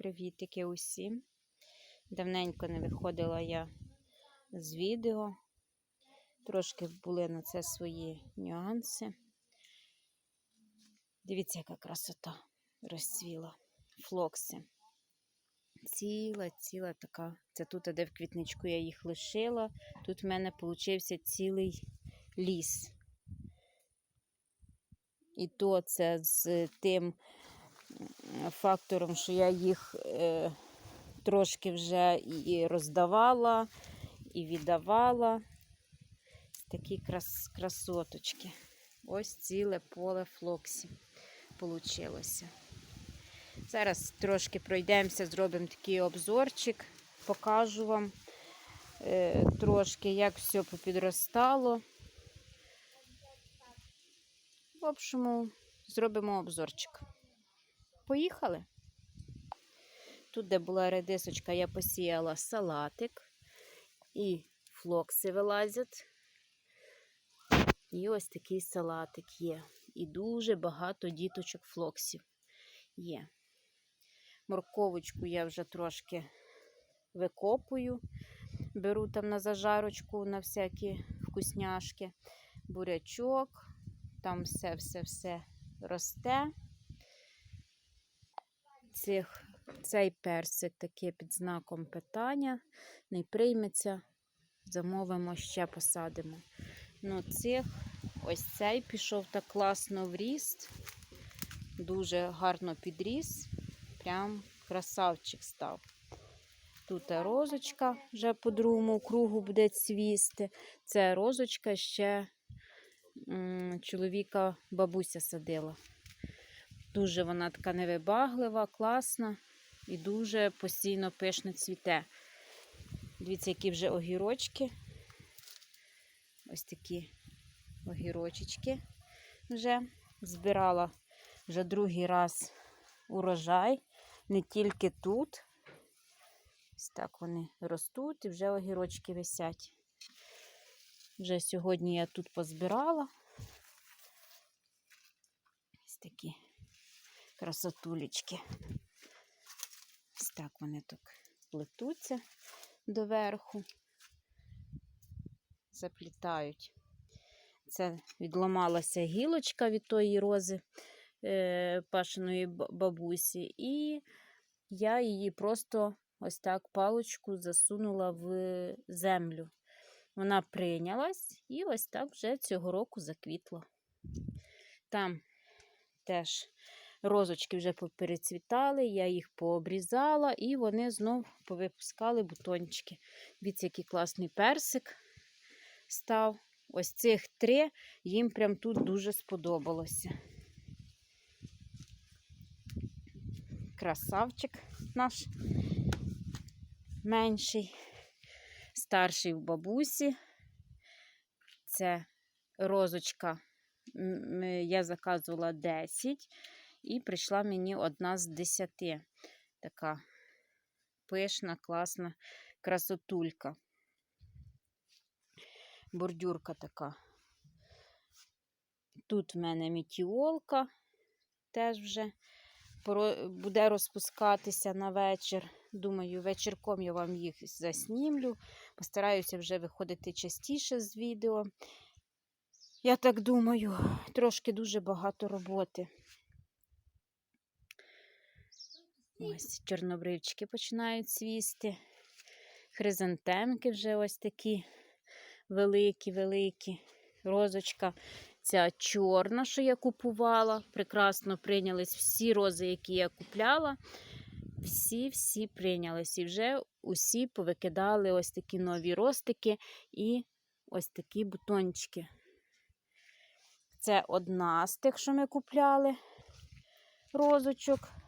Привітики усім. Давненько не виходила я з відео. Трошки були на це свої нюанси. Дивіться, яка красота розцвіла. Флокси. Ціла, ціла така. Це тут, де в квітничку я їх лишила. Тут в мене получився цілий ліс. І то це з тим фактором, що я їх е, трошки вже і роздавала, і віддавала. Такі крас, красоточки. Ось ціле поле флоксів получилося. Зараз трошки пройдемося, зробимо такий обзорчик, покажу вам е, трошки, як все попідростало. В общому, зробимо обзорчик. Поїхали. Тут, де була редисочка, я посіяла салатик і флокси вилазять. І ось такий салатик є. І дуже багато діточок флоксів є. Морковочку я вже трошки викопую. Беру там на зажарочку на всякі вкусняшки. Бурячок. Там все-все-все росте. Цих, цей персик таке під знаком питання. Не прийметься. Замовимо, ще посадимо. Ну, цих, ось цей пішов так класно в ріст. Дуже гарно підріс. Прям красавчик став. Тут розочка вже по другому кругу буде цвісти. Це розочка ще м, чоловіка бабуся садила. Дуже вона така невибаглива, класна і дуже постійно пишно цвіте. Дивіться, які вже огірочки. Ось такі огірочечки вже збирала вже другий раз урожай. Не тільки тут. Ось так вони ростуть і вже огірочки висять. Вже сьогодні я тут позбирала. Ось такі красотулечки. Ось так вони так плетуться доверху, заплітають. Це відламалася гілочка від тої рози е, пашиної бабусі, і я її просто ось так паличку засунула в землю. Вона прийнялась і ось так вже цього року заквітла. Там теж розочки вже поперецвітали, я їх пообрізала, і вони знов повипускали бутончики. Дивіться, який класний персик став. Ось цих три їм прям тут дуже сподобалося. Красавчик наш менший, старший в бабусі. Це розочка. Я заказувала 10 і прийшла мені одна з 10. Така пишна, класна красотулька. Бордюрка така. Тут в мене мітіолка теж вже буде розпускатися на вечір. Думаю, вечірком я вам їх заснімлю. Постараюся вже виходити частіше з відео. Я так думаю, трошки дуже багато роботи. Ось чорнобривчики починають цвісти. Хризантемки вже ось такі великі-великі. Розочка ця чорна, що я купувала. Прекрасно прийнялись всі рози, які я купляла. Всі-всі прийнялись. І вже усі повикидали ось такі нові ростики і ось такі бутончики. Це одна з тих, що ми купляли розочок.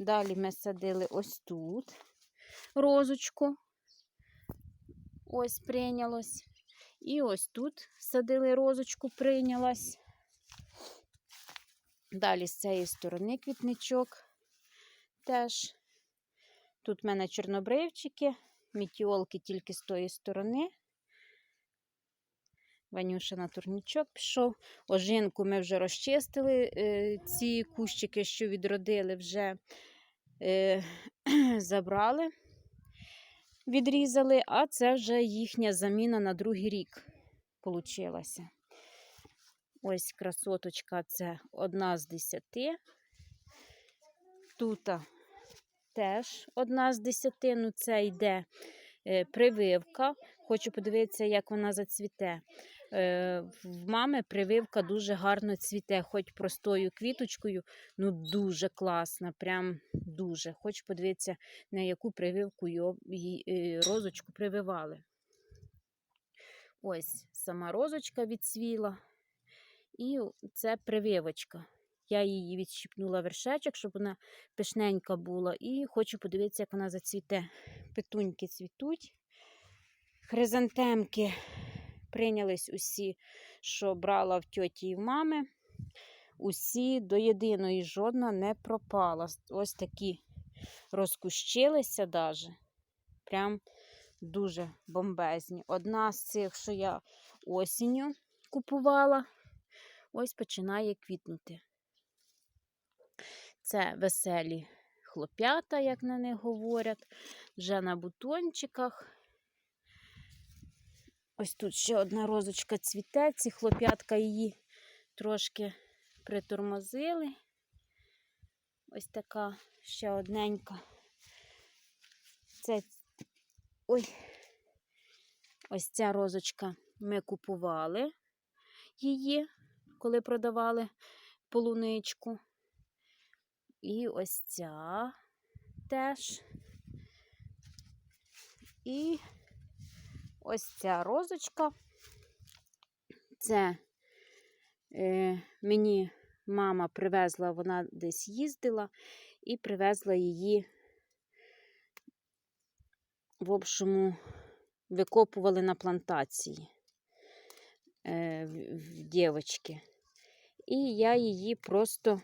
Далі ми садили ось тут розочку. Ось прийнялось. І ось тут садили розочку, прийнялась. Далі з цієї сторони квітничок теж. Тут в мене чорнобривчики, мітіолки тільки з тої сторони. Ванюша на турнічок пішов. Ожинку ми вже розчистили. е, Ці кущики, що відродили, вже е, забрали, відрізали, а це вже їхня заміна на другий рік получилася. Ось красоточка це одна з десяти. Тут теж одна з десяти, ну це йде е, прививка. Хочу подивитися, як вона зацвіте. Е, В мами прививка дуже гарно цвіте, хоч простою квіточкою, ну дуже класна, прям дуже. Хочу подивитися, на яку прививку е, розочку прививали. Ось сама розочка відцвіла. І це прививочка. Я її відщипнула вершечок, щоб вона пишненька була. І хочу подивитися, як вона зацвіте. Петуньки цвітуть. Хризантемки прийнялись усі, що брала в тьоті і в мами. Усі до єдиної жодна не пропала. Ось такі розкущилися даже. Прям дуже бомбезні. Одна з цих, що я осінню купувала, ось починає квітнути. Це веселі хлоп'ята, як на них говорять, вже на бутончиках. Ось тут ще одна розочка цвіте, ці хлоп'ятка її трошки притормозили. Ось така ще одненька. Це ой, ось ця розочка ми купували її, коли продавали полуничку. І ось ця теж. І ось ця розочка. Це е, мені мама привезла, вона десь їздила і привезла її, в общому, викопували на плантації е, в, дівочки. І я її просто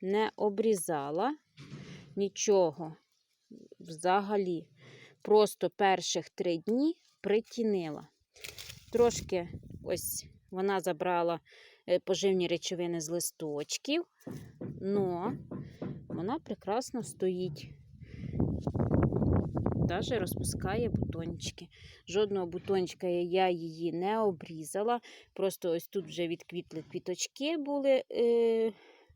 не обрізала нічого взагалі. Просто перших три дні притінила. Трошки ось вона забрала е, поживні речовини з листочків, но вона прекрасно стоїть. Даже розпускає бутончики. Жодного бутончика я її не обрізала. Просто ось тут вже відквітли квіточки були. Е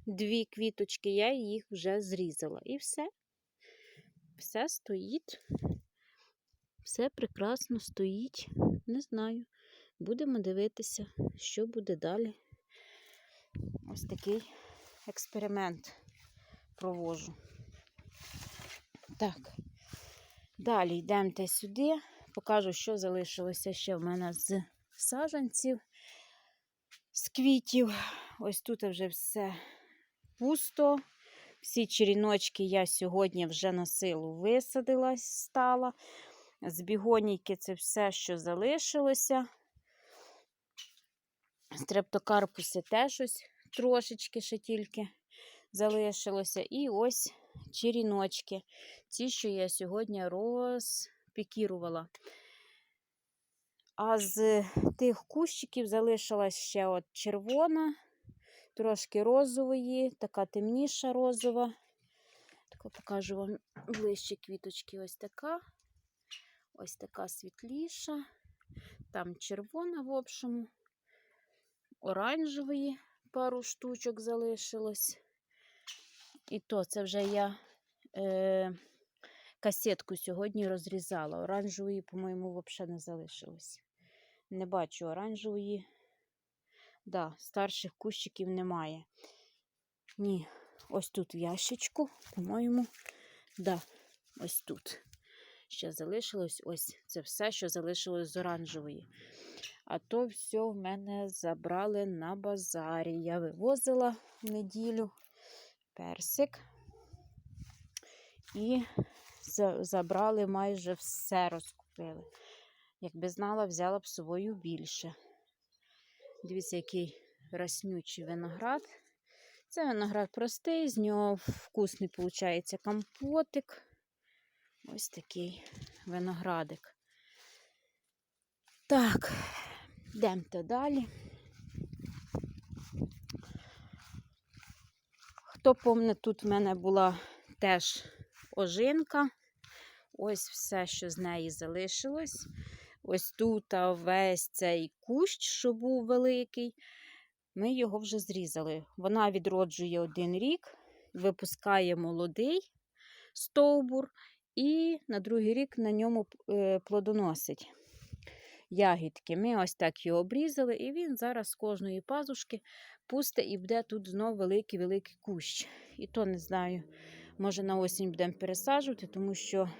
дві квіточки, я їх вже зрізала. І все. Все стоїть. Все прекрасно стоїть. Не знаю. Будемо дивитися, що буде далі. Ось такий експеримент провожу. Так, далі йдемо сюди. Покажу, що залишилося ще в мене з саджанців, з квітів. Ось тут вже все пусто. Всі черіночки я сьогодні вже на силу висадила, стала. З бігонійки це все, що залишилося. Стрептокарпуси теж ось трошечки ще тільки залишилося. І ось черіночки. Ті, що я сьогодні розпікірувала. А з тих кущиків залишилась ще от червона трошки розової, така темніша розова. Так покажу вам ближче квіточки. Ось така. Ось така світліша. Там червона, в общому, оранжевої пару штучок залишилось. І то це вже я е, касетку сьогодні розрізала. Оранжевої, по-моєму, взагалі не залишилось. Не бачу оранжевої. Да, старших кущиків немає. Ні, ось тут в ящичку, по-моєму, да, ось тут. Ще залишилось ось це все, що залишилось з оранжевої. А то все в мене забрали на базарі. Я вивозила в неділю персик і забрали майже все розкупили. Якби знала, взяла б собою більше. Дивіться, який раснючий виноград. Це виноград простий, з нього вкусний виходить компотик. Ось такий виноградик. Так, йдемте далі. Хто помне, тут в мене була теж ожинка. Ось все, що з неї залишилось. Ось тут а, весь цей кущ, що був великий, ми його вже зрізали. Вона відроджує один рік, випускає молодий стовбур, і на другий рік на ньому е, плодоносить ягідки. Ми ось так його обрізали, і він зараз з кожної пазушки пусте і буде тут знов великий-великий кущ. І то не знаю, може на осінь будемо пересаджувати, тому що,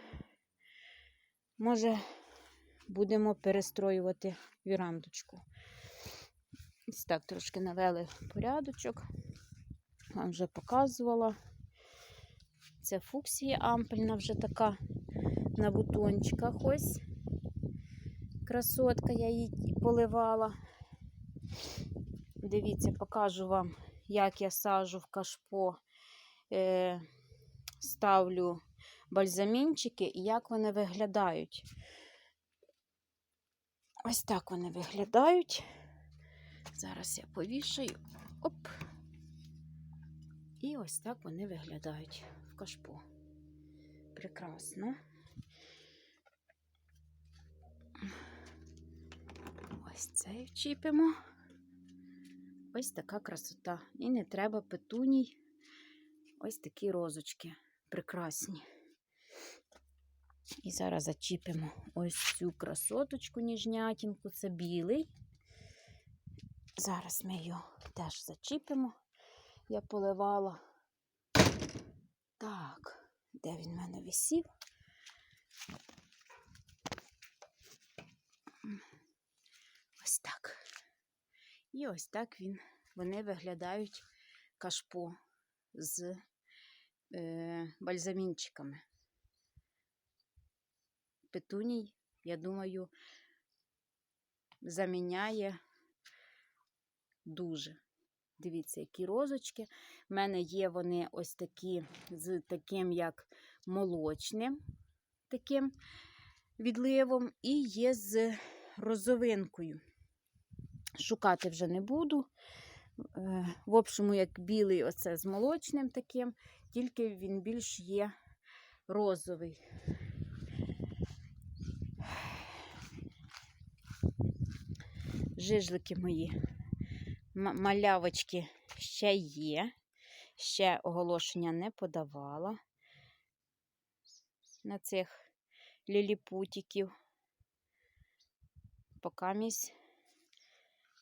може, будемо перестроювати вірандочку. Ось так трошки навели порядочок. Вам вже показувала. Це фуксія ампельна вже така на бутончиках ось. Красотка, я її поливала. Дивіться, покажу вам, як я сажу в кашпо, е, ставлю бальзамінчики і як вони виглядають. Ось так вони виглядають. Зараз я повішаю. Оп. І ось так вони виглядають в кашпо. Прекрасно. Ось цей вчіпимо. Ось така красота. І не треба петуній. Ось такі розочки прекрасні. І зараз зачіпимо ось цю красоточку ніжнятінку. Це білий. Зараз ми його теж зачіпимо. Я поливала. Так, де він в мене висів? Ось так. І ось так він, вони виглядають кашпо з е, бальзамінчиками. Петуній, я думаю, заміняє дуже. Дивіться, які розочки. У мене є вони ось такі з таким, як молочним таким відливом, і є з розовинкою. Шукати вже не буду. Е, В общому, як білий, оце з молочним таким, тільки він більш є розовий. Жижлики мої, малявочки ще є. Ще оголошення не подавала на цих ліліпутіків. Покамість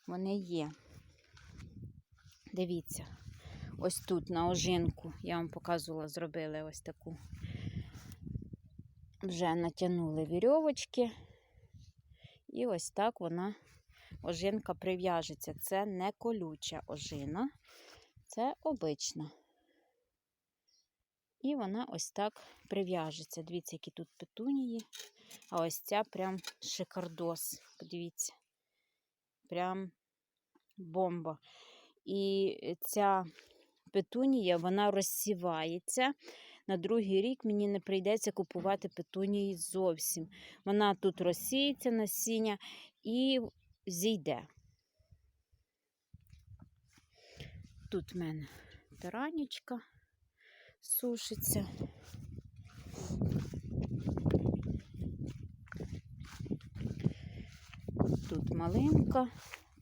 вони є. Дивіться, ось тут на ожинку, я вам показувала, зробили ось таку. Вже натягнули вірьовочки. І ось так вона, ожинка прив'яжеться. Це не колюча ожина, це обична. І вона ось так прив'яжеться. Дивіться, які тут петунії. А ось ця прям шикардос. Подивіться. Прям бомба. І ця петунія, вона розсівається. На другий рік мені не прийдеться купувати петунії зовсім. Вона тут розсіється насіння і зійде. Тут в мене таранічка сушиться. Тут малинка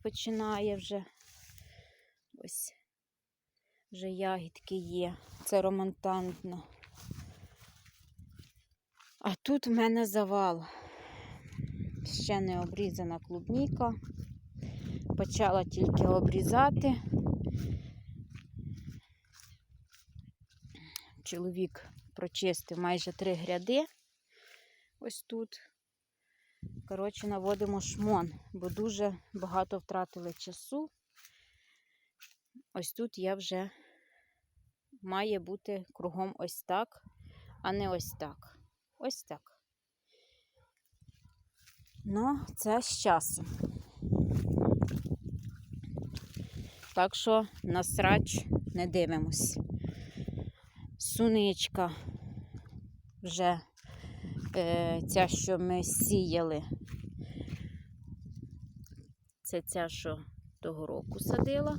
починає вже. Ось вже ягідки є. Це романтантно. А тут в мене завал. Ще не обрізана клубніка. Почала тільки обрізати. Чоловік прочистив майже три гряди. Ось тут. Коротше, наводимо шмон, бо дуже багато втратили часу. Ось тут я вже має бути кругом ось так, а не ось так. Ось так. Ну, це з часом. Так що на срач не дивимось. Суничка вже е, ця, що ми сіяли. Це ця, що того року садила.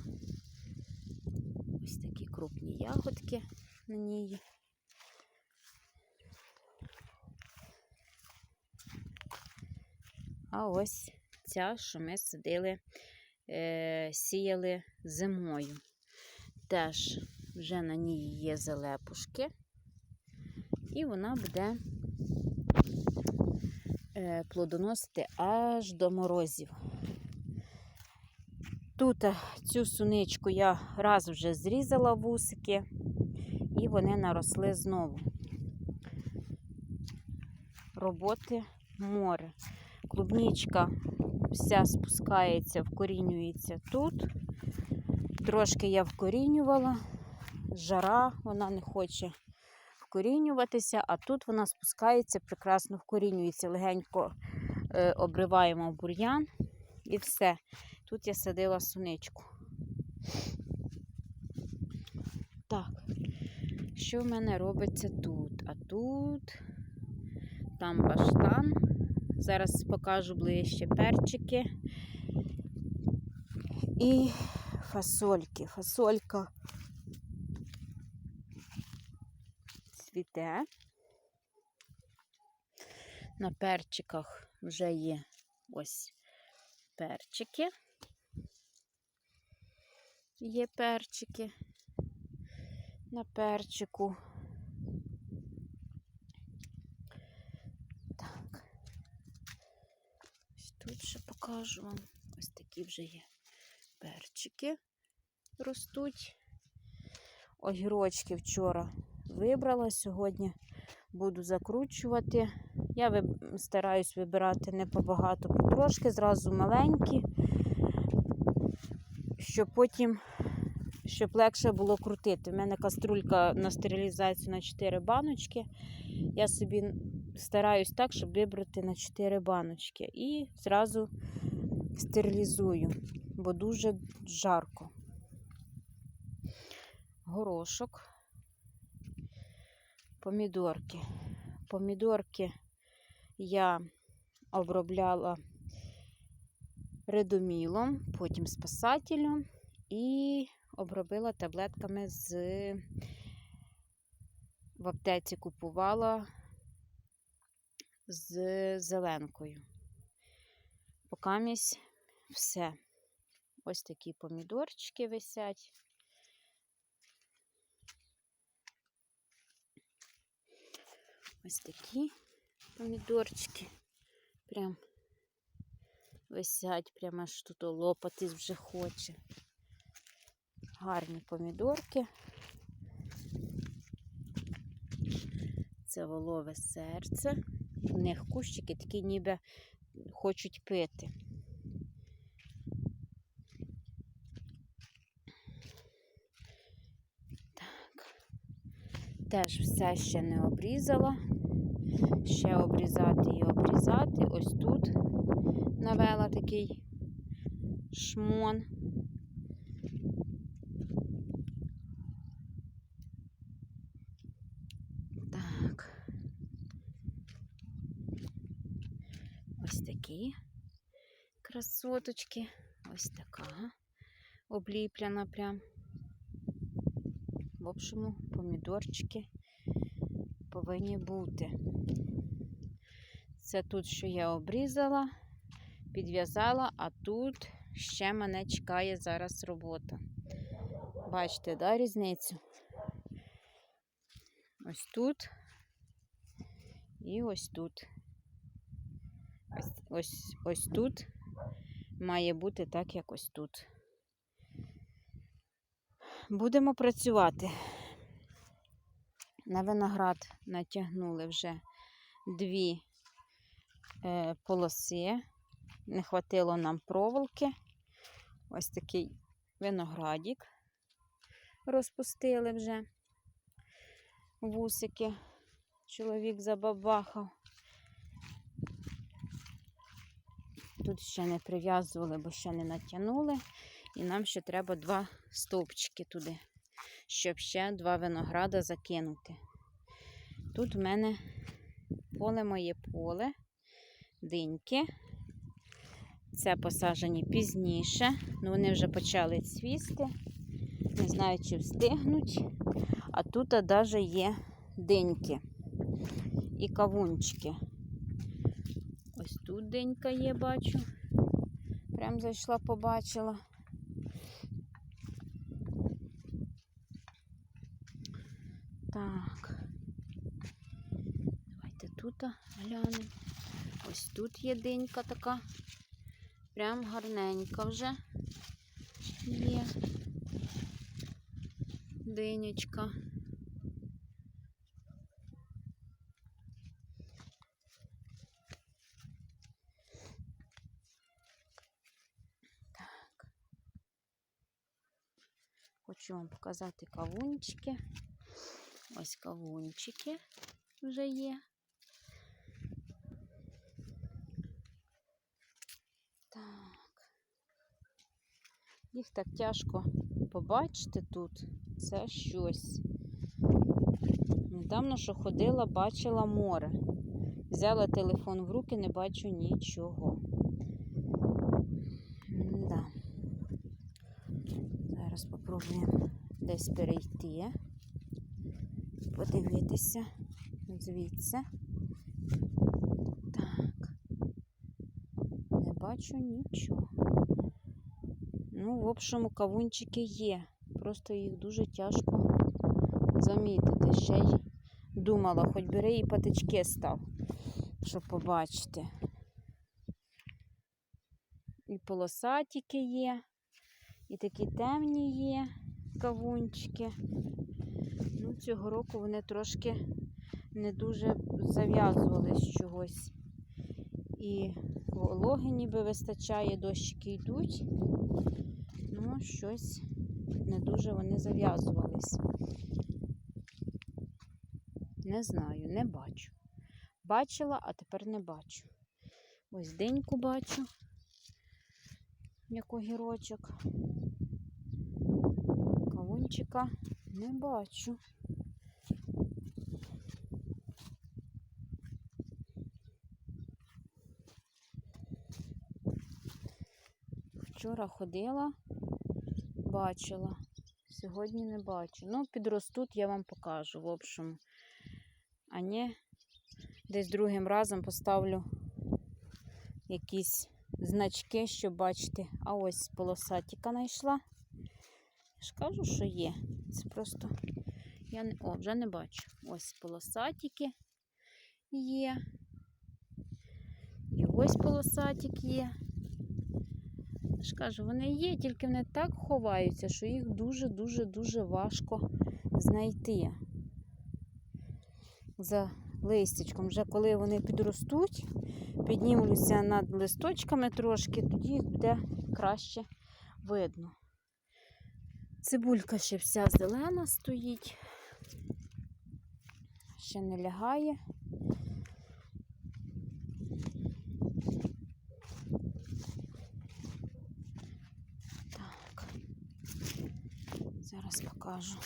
Ось такі крупні ягодки на ній. А ось ця, що ми садили, е, сіяли зимою. Теж вже на ній є залепушки, і вона буде е, плодоносити аж до морозів. Тут е, цю суничку я раз вже зрізала вусики, і вони наросли знову. Роботи море. Клубнічка вся спускається, вкорінюється тут. Трошки я вкорінювала, жара, вона не хоче вкорінюватися, а тут вона спускається, прекрасно вкорінюється. Легенько е, обриваємо бур'ян і все. Тут я садила суничку. Так, що в мене робиться тут? А тут там баштан. Зараз покажу ближче перчики і фасольки. Фасолька цвіте. На перчиках вже є ось перчики. Є перчики на перчику. Так. Ось тут ще покажу вам. Ось такі вже є перчики ростуть. Огірочки вчора вибрала, сьогодні буду закручувати. Я стараюсь вибирати не побагато, потрошки, зразу маленькі, щоб потім щоб легше було крутити. У мене каструлька на стерилізацію на 4 баночки. Я собі стараюсь так, щоб вибрати на 4 баночки. І зразу стерилізую, бо дуже жарко. Горошок, помідорки. Помідорки я обробляла редомілом, потім спасателем і обробила таблетками з в аптеці купувала з зеленкою. Покамість все. Ось такі помідорчики висять. Ось такі помідорчики. Прям висять, прямо аж тут лопатись вже хоче. Гарні помідорки. Це волове серце. У них кущики такі ніби хочуть пити. Так. Теж все ще не обрізала. Ще обрізати і обрізати. Ось тут навела такий шмон. Так. Ось такі красоточки. Ось така обліпляна прям. В общому, помідорчики повинні бути. Це тут, що я обрізала, підв'язала, а тут ще мене чекає зараз робота. Бачите, да, різницю? Ось тут і ось тут. Ось, ось, ось тут має бути так, як ось тут. Будемо працювати. На виноград натягнули вже дві е, полоси. Не хватило нам проволоки. Ось такий виноградик розпустили вже вусики. Чоловік забабахав. Тут ще не прив'язували, бо ще не натягнули. І нам ще треба два стовпчики туди, щоб ще два винограда закинути. Тут в мене поле моє поле, диньки. Це посаджені пізніше, ну вони вже почали цвісти. Не знаю, чи встигнуть. А тут навіть є диньки і кавунчики. Ось тут денька є, бачу. Прям зайшла, побачила. Так. Давайте тут глянемо. Ось тут є денька така. Прям гарненька вже є. Динечка. Хочу вам показати кавунчики. Ось кавунчики вже є. Так. Їх так тяжко побачити тут. Це щось. Недавно, що ходила, бачила море. Взяла телефон в руки, не бачу нічого. Да. Зараз спробуємо десь перейти, подивитися звідси. Так. Не бачу нічого. Ну, в общому, кавунчики є. Просто їх дуже тяжко замітити. Ще й думала, хоч бери і патички став, щоб побачити. І полосатики є, і такі темні є кавунчики. Ну, цього року вони трошки не дуже зав'язувались чогось. І вологи ніби вистачає, дощики йдуть. Ну, щось не дуже вони зав'язувались. Не знаю, не бачу. Бачила, а тепер не бачу. Ось деньку бачу, як огірочок. Кавунчика не бачу. Вчора ходила, бачила. Сьогодні не бачу. Ну, підростуть, я вам покажу, в общем. А не десь другим разом поставлю якісь значки, щоб бачити. А ось полосатіка знайшла. Я ж кажу, що є. Це просто я не... О, вже не бачу. Ось полосатики є. І ось полосатик є. Ж кажу, вони є, тільки вони так ховаються, що їх дуже-дуже-дуже важко знайти. За листячком. Вже коли вони підростуть, піднімуться над листочками трошки, тоді їх буде краще видно. Цибулька ще вся зелена стоїть, ще не лягає. Так, зараз покажу,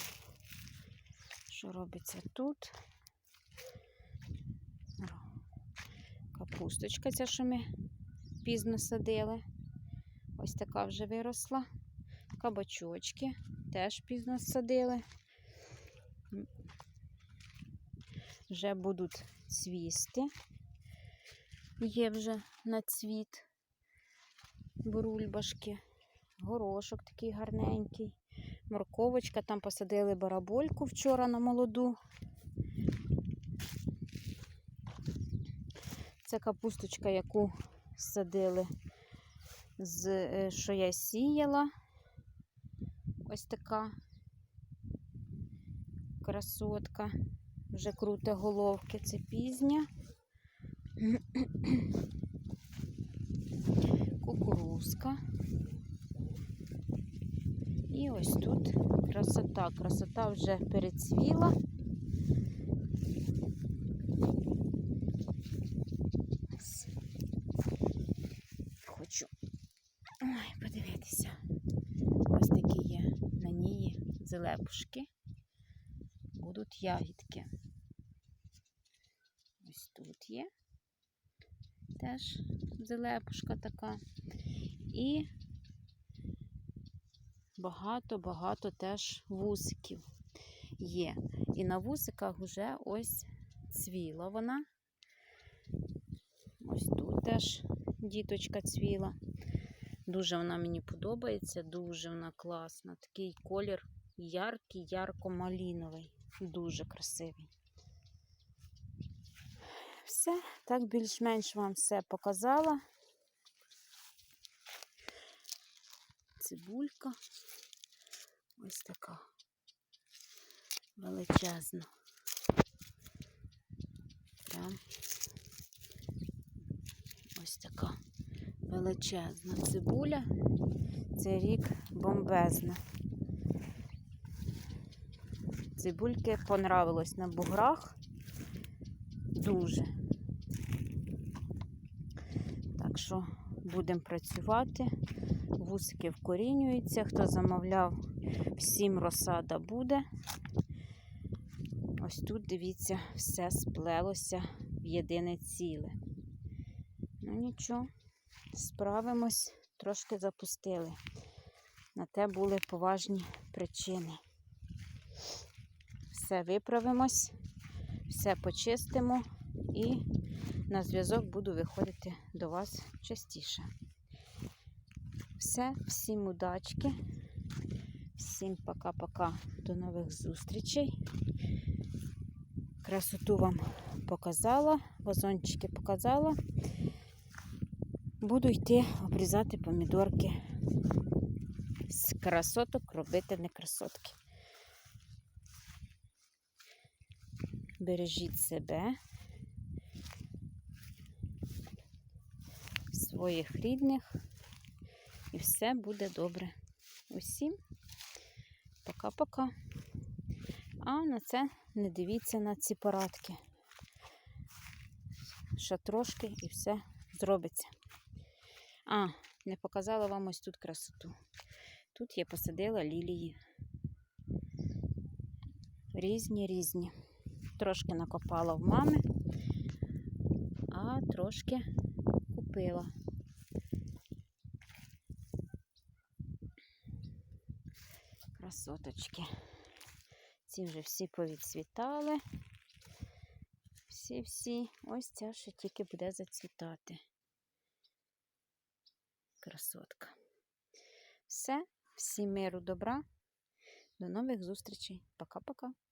що робиться тут. Капусточка ця, що ми пізно садили. Ось така вже виросла. Кабачочки теж пізно садили. Вже будуть цвісти. Є вже на цвіт бурульбашки. Горошок такий гарненький. Морковочка, там посадили барабольку вчора на молоду. Це капусточка, яку садили, з, е, що я сіяла. Ось така красотка. Вже круте головки, це пізня. Кукурузка. І ось тут красота. Красота вже перецвіла. Хочу ой, подивитися. Ось такі є на ній зелепушки. Будуть ягідки. Ось тут є теж зелепушка така. І багато-багато теж вусиків є. І на вусиках вже ось цвіла вона. Ось тут теж діточка цвіла. Дуже вона мені подобається, дуже вона класна. Такий колір яркий, ярко-маліновий. Дуже красивий. Все, так більш-менш вам все показала. Цибулька. Ось така величезна. Прям ось така величезна цибуля. Цей рік бомбезна. Цибульки понравилось на буграх. Дуже. Так що будемо працювати. Вусики вкорінюються. Хто замовляв, всім розсада буде. Ось тут, дивіться, все сплелося в єдине ціле. Ну нічого, справимось, трошки запустили. На те були поважні причини. Все виправимось, все почистимо і на зв'язок буду виходити до вас частіше. Все, всім удачки, всім пока-пока, до нових зустрічей. Красоту вам показала, вазончики показала. Буду йти обрізати помідорки з красоток робити не красотки. Бережіть себе, своїх рідних, і все буде добре. Усім пока-пока. А на це не дивіться на ці порадки. Ще трошки і все зробиться. А, не показала вам ось тут красоту. Тут я посадила лілії. Різні, різні. Трошки накопала в мами, а трошки купила. Красоточки. Ці вже всі повідцвітали. Всі-всі. Ось ця ще тільки буде зацвітати. Красотка. Все, всім миру, добра. До нових зустрічей. Пока-пока.